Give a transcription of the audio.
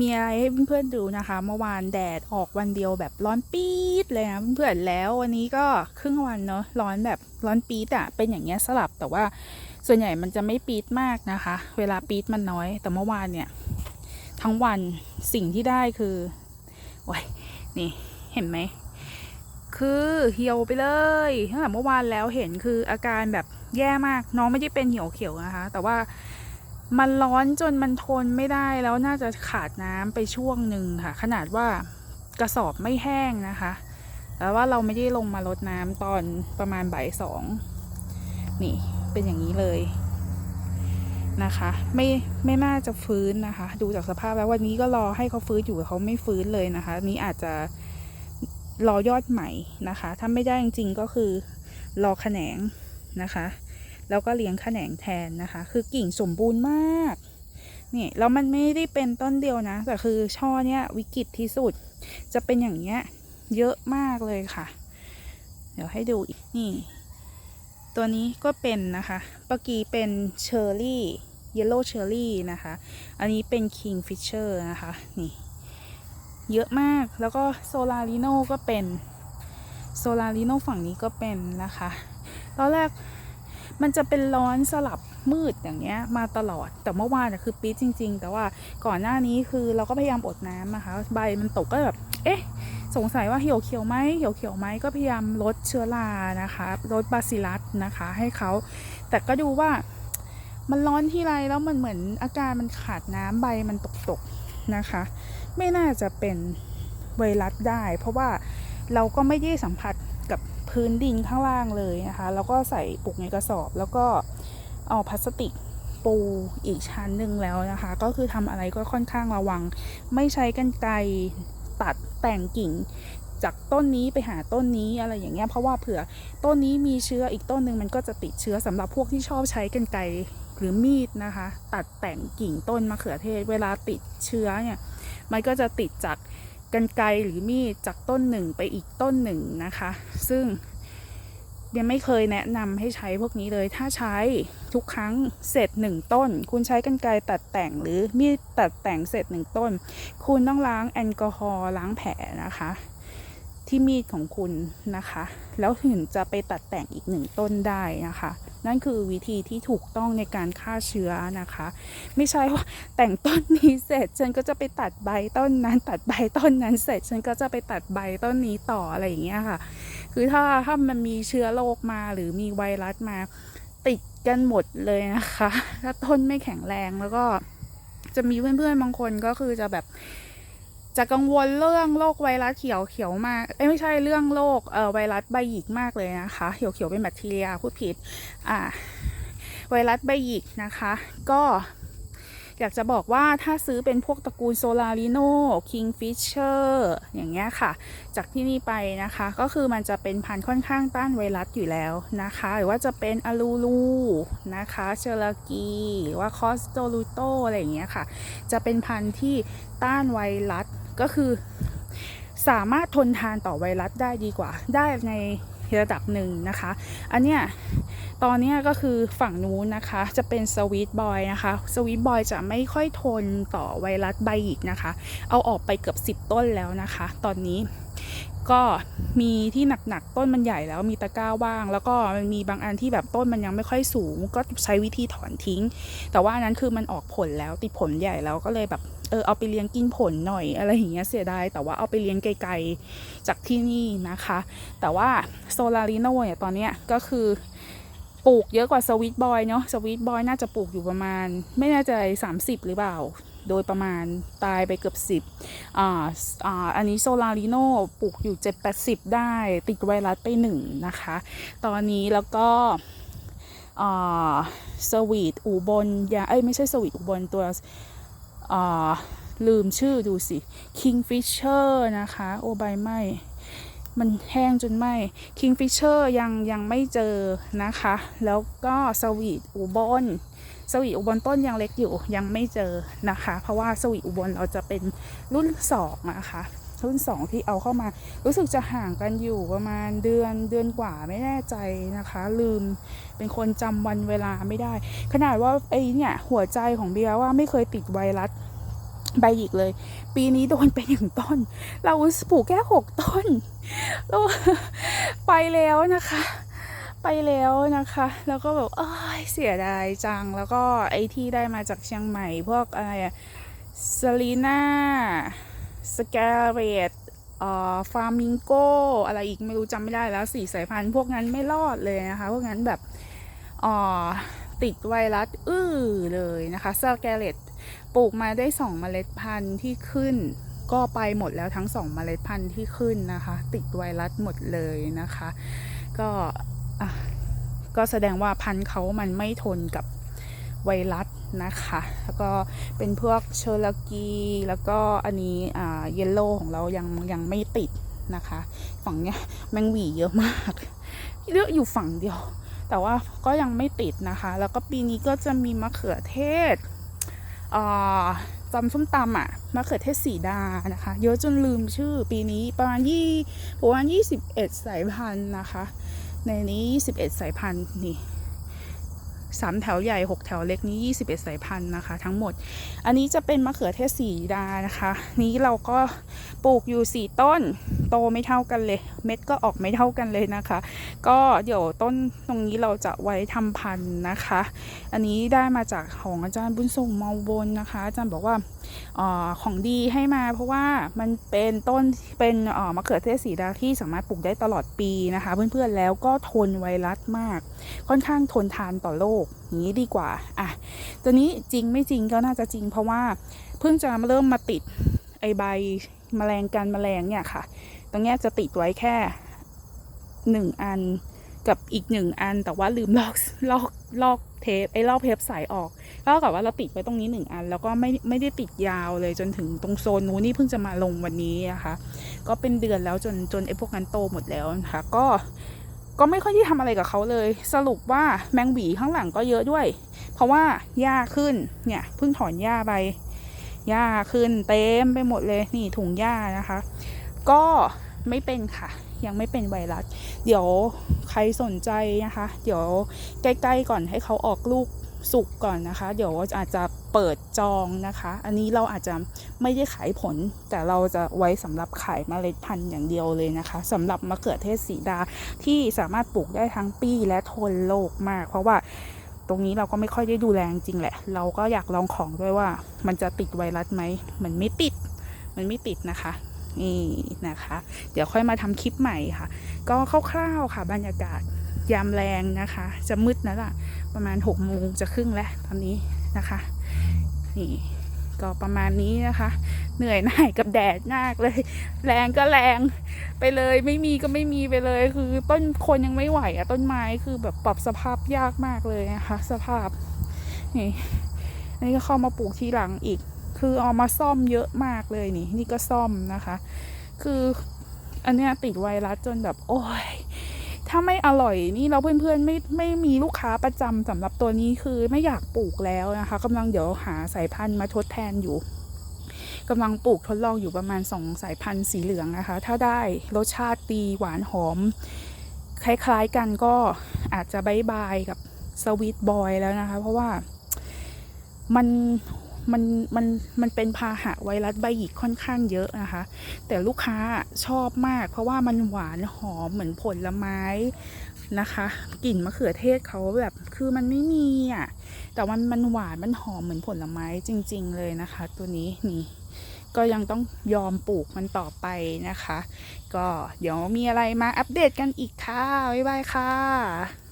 มีอะไรให้เพื่อนๆดูนะคะ เมื่อวานแดดออกวันเดียวแบบร้อนปี๊ดเลยนะเพื่อนๆแล้ววันนี้ก็ครึ่งวันเนาะร้อนแบบร้อนปี๊ดอะเป็นอย่างเงี้ยสลับแต่ว่าส่วนใหญ่มันจะไม่ปี๊ดมากนะคะ เวลาปี๊ดมันน้อย แต่เมื่อวานเนี่ยทั้งวันสิ่งที่ได้คือโอ้ยนี่เห็นไหมคือเหี่ยวไปเลยตั้งแต่เมื่อวานแล้วเห็นคืออาการแบบแย่มากน้องไม่ได้เป็นเหี่ยวเขียวนะคะ แต่ว่า มันร้อนจนมันทนไม่ได้แล้วน่าจะขาดน้ำไปช่วงหนึ่งค่ะ ขนาดว่ากระสอบไม่แห้งนะคะแต่ว่าเราไม่ได้ลงมาลดน้ำตอนประมาณบ่ายสองนี่เป็นอย่างนี้เลยนะคะ ไม่ไม่น่าจะฟื้นนะคะ ดูจากสภาพแล้ววันนี้ก็รอให้เขาฟื้นอยู่เขาไม่ฟื้นเลยนะคะ นี้อาจจะรอยอดใหม่นะคะ ถ้าไม่ได้จริงๆก็คือรอแขนงนะคะ แล้วก็เลี้ยงแขนงแทนนะคะ คือกิ่งสมบูรณ์มากนี่แล้วมันไม่ได้เป็นต้นเดียวนะ แต่คือช่อเนี้ยวิกฤตที่สุด จะเป็นอย่างเงี้ยเยอะมากเลยค่ะ เดี๋ยวให้ดูอีกนี่ ตัวนี้ก็เป็นนะคะเมื่อกี้เป็นเชอร์รี่เยลโล่เชอร์รี่นะคะ อันนี้เป็นคิงฟิชเชอร์นะคะ นี่ เยอะมากแล้วก็โซลาริโนก็เป็นโซลาริโนฝั่งนี้ก็เป็นนะคะ ตอนแรก มันจะเป็นร้อนสลับมืดอย่างเงี้ยมาตลอด แต่เมื่อวานอะคือปี๊ดจริง ๆ แต่ว่าก่อนหน้านี้คือเราก็พยายามอดน้ำนะคะใบมันตกก็แบบเอ๊ะสงสัยว่าเหี่ยวเขียวไหมเหี่ยวเขียวไหมก็พยายามลดเชื้อรานะคะลดบาซิลัสนะคะ ให้เขาแต่ก็ดูว่ามันร้อนที่ไรแล้วมันเหมือนอาการมันขาดน้ำใบมันตกๆนะคะ ไม่น่าจะเป็นไวรัสได้ เพราะว่าเราก็ไม่ได้สัมผัส พื้นดินข้างล่างเลยนะคะ แล้วก็ใส่ปลูกในกระสอบ แล้วก็เอาพลาสติกปูอีกชั้นหนึ่งแล้วนะคะ ก็คือทำอะไรก็ค่อนข้างระวัง ไม่ใช้กันไกรตัดแต่งกิ่งจากต้นนี้ไปหาต้นนี้อะไรอย่างเงี้ยเพราะว่าเผื่อต้นนี้มีเชื้ออีกต้นหนึ่งมันก็จะติดเชื้อสำหรับพวกที่ชอบใช้กันไกรหรือมีดนะคะ ตัดแต่งกิ่งต้นมะเขือเทศ เวลาติดเชื้อเนี่ยมันก็จะติดจาก กันไกรหรือมีดจากต้นหนึ่งไปอีกต้นหนึ่งนะคะ ซึ่งยังไม่เคยแนะนำให้ใช้พวกนี้เลย ถ้าใช้ทุกครั้งเสร็จหนึ่งต้น คุณใช้กันไกรตัดแต่งหรือมีดตัดแต่งเสร็จหนึ่งต้น คุณต้องล้างแอลกอฮอล์ล้างแผลนะคะ ที่มีดของคุณนะคะ แล้วถึงจะไปตัดแต่งอีกหนึ่งต้นได้นะคะ นั่นคือวิธีที่ถูกต้องในการฆ่าเชื้อนะคะ ไม่ใช่ว่าแต่งต้นนี้เสร็จฉันก็จะไปตัดใบต้นนั้น ตัดใบต้นนั้นเสร็จฉันก็จะไปตัดใบต้นนี้ต่ออะไรอย่างเงี้ยค่ะ คือถ้าถ้ามันมีเชื้อโรคมาหรือมีไวรัสมา ติดกันหมดเลยนะคะ ถ้าต้นไม่แข็งแรงแล้วก็จะมีเพื่อนๆบางคนก็คือจะแบบ จะกังวลเรื่องโรคไวรัสเขียวเขียวมากเอ้ยไม่ใช่เรื่องโรคเอ่อไวรัสใบหยิกมากเลยนะคะเขียวเขียวเป็นแบคทีเรียพูดผิดอ่าไวรัสใบหยิกนะคะ ก็อยากจะบอกว่าถ้าซื้อเป็นพวกตระกูลโซลาริโนคิงฟิชเชอร์อย่างเงี้ยค่ะ จากที่นี่ไปนะคะ ก็คือมันจะเป็นพันธุ์ค่อนข้างต้านไวรัสอยู่แล้วนะคะ หรือว่าจะเป็นอะลูลูนะคะเชลากีหรือว่าคอสโตลูโตอะไรอย่างเงี้ยค่ะ จะเป็นพันธุ์ที่ต้านไวรัส ก็คือสามารถทนทานต่อไวรัสได้ดีกว่า ได้ในระดับหนึ่งนะคะ อันเนี้ยตอนเนี้ยก็คือฝั่งนู้นนะคะ จะเป็นสวีทบอยนะคะสวีทบอยจะไม่ค่อยทนต่อไวรัสใบอีกนะคะ เอาออกไปเกือบ 10 ต้นแล้วนะคะ ตอนนี้ ก็มีที่หนักๆต้นมันใหญ่แล้วมีตะกร้าว่าง แล้วก็มันมีบางอันที่แบบต้นมันยังไม่ค่อยสูง ก็ใช้วิธีถอนทิ้ง แต่ว่านนั้นคือมันออกผลแล้วติดผลใหญ่แล้วก็เลยแบบเออเอาไปเลี้ยงกินผลหน่อยอะไรอย่างเงี้ยเสียดายแต่ว่าเอาไปเลี้ยงไกลๆจากที่นี่นะคะ แต่ว่าโซลาริโนเนี่ยตอนเนี้ยก็คือปลูกเยอะกว่าสวิตบอยเนาะสวิตบอยน่าจะปลูกอยู่ประมาณ ไม่แน่ใจ 30 หรือเปล่า โดยประมาณตายไปเกือบ 10อ่าอ่าอันนี้โซลาริโนปลูกอยู่ 7-80 ได้ติดไวรัสไปหนึ่งนะคะ ตอนนี้แล้วก็อ่าสวีทอูบลยาเอ้ยไม่ใช่สวีทอูบลตัวอ่าลืมชื่อดูสิ Kingfisher นะคะ โอใบไหมมันแห้งจนไหม Kingfisher ยังยังไม่เจอนะคะ แล้วก็สวีทอูบล สวีอุบลต้นยังเล็กอยู่ยังไม่เจอนะคะ เพราะว่าสวีอุบลเราจะเป็นรุ่นสองนะคะรุ่นสองที่เอาเข้ามา รู้สึกจะห่างกันอยู่ประมาณเดือนเดือนกว่าไม่แน่ใจนะคะ ลืมเป็นคนจำวันเวลาไม่ได้ ขนาดว่าไอ้เนี่ยหัวใจของเบียว่าไม่เคยติดไวรัสใบหยิกเลย ปีนี้โดนไปหนึ่งต้น เราปลูกแค่หกต้นไปแล้วนะคะ ไปแล้วนะคะ แล้วก็แบบเอ้ยเสียดายจัง แล้วก็ไอที่ได้มาจากเชียงใหม่ พวกอะไรอะซาลีนาสแกเรตเอ่อฟามิงโกอะไรอีกไม่รู้จำไม่ได้แล้วสี่สายพันธุ์พวกนั้นไม่รอดเลยนะคะ พวกนั้นแบบอ่อติดไวรัสอื้อเลยนะคะสแกเรตปลูกมาได้สองเมล็ดพันธุ์ที่ขึ้น ก็ไปหมดแล้วทั้งสองเมล็ดพันธุ์ที่ขึ้นนะคะ ติดไวรัสหมดเลยนะคะ ก็ ก็แสดงว่าพันธุ์เขามันไม่ทนกับไวรัสนะคะ แล้วก็เป็นพวกเชอร์ลากี แล้วก็อันนี้อ่าเยลโล่ของเรายังยังไม่ติดนะคะ ฝั่งเนี้ยแมงหวีเยอะมากเยอะอยู่ฝั่งเดียว แต่ว่าก็ยังไม่ติดนะคะ แล้วก็ปีนี้ก็จะมีมะเขือเทศอ่าจำส้มตำอะมะเขือเทศสีดานะคะ เยอะจนลืมชื่อปีนี้ประมาณยี่ประมาณยี่สิบเอ็ดสายพันธุ์นะคะ ในนี้ 21 สายพันธุ์นี่ สามแถวใหญ่ 6 แถวเล็กนี้ 21 สายพันธุ์นะคะ ทั้งหมด อันนี้จะเป็นมะเขือเทศสีดานะคะ นี้เราก็ปลูกอยู่ 4 ต้น โตไม่เท่ากันเลย เม็ดก็ออกไม่เท่ากันเลยนะคะ ก็เดี๋ยวต้นตรงนี้เราจะไว้ทำพันธุ์นะคะ อันนี้ได้มาจากของอาจารย์บุญส่งเมาบนนะคะ อาจารย์บอกว่าออของดีให้มาเพราะว่ามันเป็นต้นเป็นออมะเขือเทศสีดาที่สามารถปลูกได้ตลอดปีนะคะ เพื่อนๆแล้วก็ทนไวรัสมาก ค่อนข้างทนทานต่อโรคอย่างนี้ดีกว่าอะตัวนี้จริงไม่จริงก็น่าจะจริง เพราะว่าเพิ่งจะเริ่มมาติดไอใบแมลงกันแมลงเนี่ยค่ะ ตรงนี้จะติดไว้แค่หนึ่งอันกับอีกหนึ่งอัน แต่ว่าลืมลอกลอกลอกเทปไอ้ลอกเทปใสออกก็กับว่าเราติดไว้ตรงนี้หนึ่งอัน แล้วก็ไม่ไม่ได้ติดยาวเลยจนถึงตรงโซนนู้นนี่เพิ่งจะมาลงวันนี้นะคะ ก็เป็นเดือนแล้วจนจนไอ้พวกนั้นโตหมดแล้วนะคะ ก็ ก็ไม่ค่อยที่ทำอะไรกับเขาเลย สรุปว่าแมงหวีข้างหลังก็เยอะด้วย เพราะว่าหญ้าขึ้นเนี่ยเพิ่งถอนหญ้าไปหญ้าขึ้นเต็มไปหมดเลยนี่ถุงหญ้านะคะ ก็ไม่เป็นค่ะยังไม่เป็นไวรัส เดี๋ยวใครสนใจนะคะ เดี๋ยวใกล้ๆก่อนให้เขาออกลูก สุกก่อนนะคะ เดี๋ยวอาจจะเปิดจองนะคะ อันนี้เราอาจจะไม่ได้ขายผล แต่เราจะไว้สำหรับขายเมล็ดพันธุ์อย่างเดียวเลยนะคะสำหรับมะเขือเทศสีดาที่สามารถปลูกได้ทั้งปีและทนโรคมาก เพราะว่าตรงนี้เราก็ไม่ค่อยได้ดูแลจริงแหละ เราก็อยากลองของด้วยว่า มันจะติดไวรัสไหมมันไม่ติด มันไม่ติดนะคะนี่นะคะ เดี๋ยวค่อยมาทำคลิปใหม่ค่ะ ก็คร่าวๆค่ะบรรยากาศยามแรงนะคะ จะมืดแล้วล่ะ ประมาณ6โมงจะครึ่งแล้วตอนนี้นะคะ นี่ก็ประมาณนี้นะคะ เหนื่อยหน่ายกับแดดมากเลย แรงก็แรงไปเลย ไม่มีก็ไม่มีไปเลย คือต้นคนยังไม่ไหวอะต้นไม้คือแบบปรับสภาพยากมากเลยนะคะ สภาพนี่อันนี้ก็เข้ามาปลูกทีหลังอีก คือเอามาซ่อมเยอะมากเลยนี่ นี่ก็ซ่อมนะคะ คืออันเนี้ยติดไวรัสจนแบบ โอ้ย ถ้าไม่อร่อยนี่เราเพื่อนๆไม่ไม่มีลูกค้าประจำสำหรับตัวนี้คือไม่อยากปลูกแล้วนะคะกำลังเดี๋ยวหาสายพันธุ์มาทดแทนอยู่กำลังปลูกทดลองอยู่ประมาณสองสายพันธุ์สีเหลืองนะคะ ถ้าได้รสชาติดีหวานหอม คล้ายๆกันก็อาจจะบายบายกับสวีทบอยแล้วนะคะ เพราะว่ามัน มันมันมันเป็นพาหะไวรัสใบหยิกค่อนข้างเยอะนะคะ แต่ลูกค้าชอบมาก เพราะว่ามันหวานหอมเหมือนผลไม้นะคะกลิ่นมะเขือเทศเขาแบบคือมันไม่มีอะแต่มันมันหวานมันหอมเหมือนผลไม้จริง ๆ เลยนะคะ ตัวนี้นี่ก็ยังต้องยอมปลูกมันต่อไปนะคะ ก็เดี๋ยวมีอะไรมาอัปเดตกันอีกค่ะ บ๊ายบายค่ะ